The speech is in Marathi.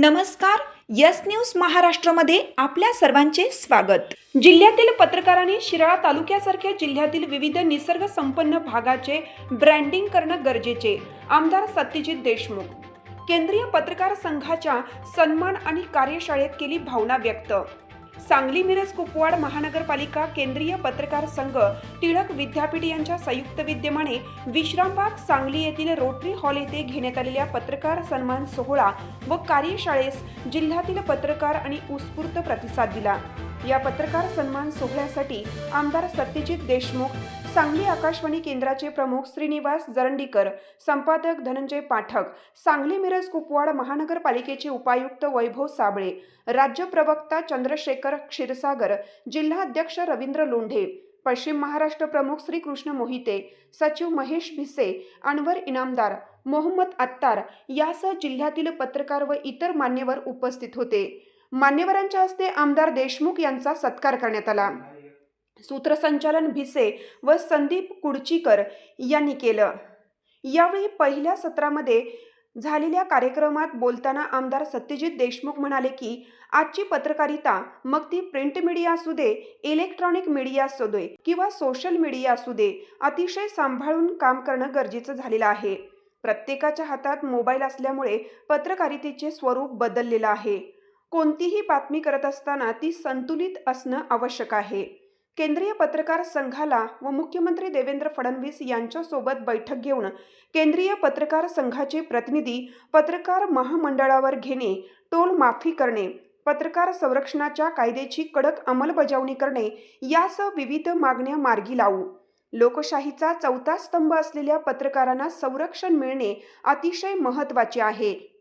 नमस्कार यस न्यूज महाराष्ट्रामध्ये आपल्या सर्वांचे स्वागत. जिल्ह्यातील पत्रकारांनी शिराळा तालुक्यासारख्या जिल्ह्यातील विविध निसर्ग संपन्न भागाचे ब्रँडिंग करणं गरजेचे आमदार सत्यजित देशमुख. केंद्रीय पत्रकार संघाच्या सन्मान आणि कार्यशाळेत केली भावना व्यक्त. सांगली मिरज कुपवाड महानगरपालिका केंद्रीय पत्रकार संघ टिळक विद्यापीठ यांच्या संयुक्त विद्यमाने विश्रामबाग सांगली येथील रोटरी हॉल येथे घेण्यात आलेल्या पत्रकार सन्मान सोहळा व कार्यशाळेस जिल्ह्यातील पत्रकार आणि उत्स्फूर्त प्रतिसाद दिला. या पत्रकार सन्मान सोहळ्यासाठी आमदार सत्यजित देशमुख सांगली आकाशवाणी केंद्राचे प्रमुख श्रीनिवास जरंडीकर संपादक धनंजय पाठक सांगली मिरज कुपवाड महानगरपालिकेचे उपायुक्त वैभव साबळे राज्य प्रवक्ता चंद्रशेखर क्षीरसागर जिल्हा अध्यक्ष रवींद्र लोंढे पश्चिम महाराष्ट्र प्रमुख श्री कृष्ण मोहिते सचिव महेश भिसे अनवर इनामदार मोहम्मद अत्तार यासह जिल्ह्यातील पत्रकार व इतर मान्यवर उपस्थित होते. मान्यवरांच्या हस्ते आमदार देशमुख यांचा सत्कार करण्यात आला. सूत्रसंचालन भिसे व संदीप कुडचीकर यांनी केलं. यावेळी पहिल्या सत्रामध्ये झालेल्या कार्यक्रमात बोलताना आमदार सत्यजित देशमुख म्हणाले की आजची पत्रकारिता मग ती प्रिंट मीडिया असू दे इलेक्ट्रॉनिक मीडिया असू दे किंवा सोशल मीडिया असू दे अतिशय सांभाळून काम करणं गरजेचं झालेलं आहे. प्रत्येकाच्या हातात मोबाईल असल्यामुळे पत्रकारितेचे स्वरूप बदललेलं आहे. कोणतीही बातमी करत असताना ती संतुलित असणं आवश्यक आहे. केंद्रीय पत्रकार संघाला व मुख्यमंत्री देवेंद्र फडणवीस यांच्यासोबत बैठक घेऊन केंद्रीय पत्रकार संघाचे प्रतिनिधी पत्रकार महामंडळावर घेणे टोल माफी करणे पत्रकार संरक्षणाच्या कायद्याची कडक अंमलबजावणी करणे यासह विविध मागण्या मार्गी लावू. लोकशाहीचा चौथा स्तंभ असलेल्या पत्रकारांना संरक्षण मिळणे अतिशय महत्त्वाचे आहे.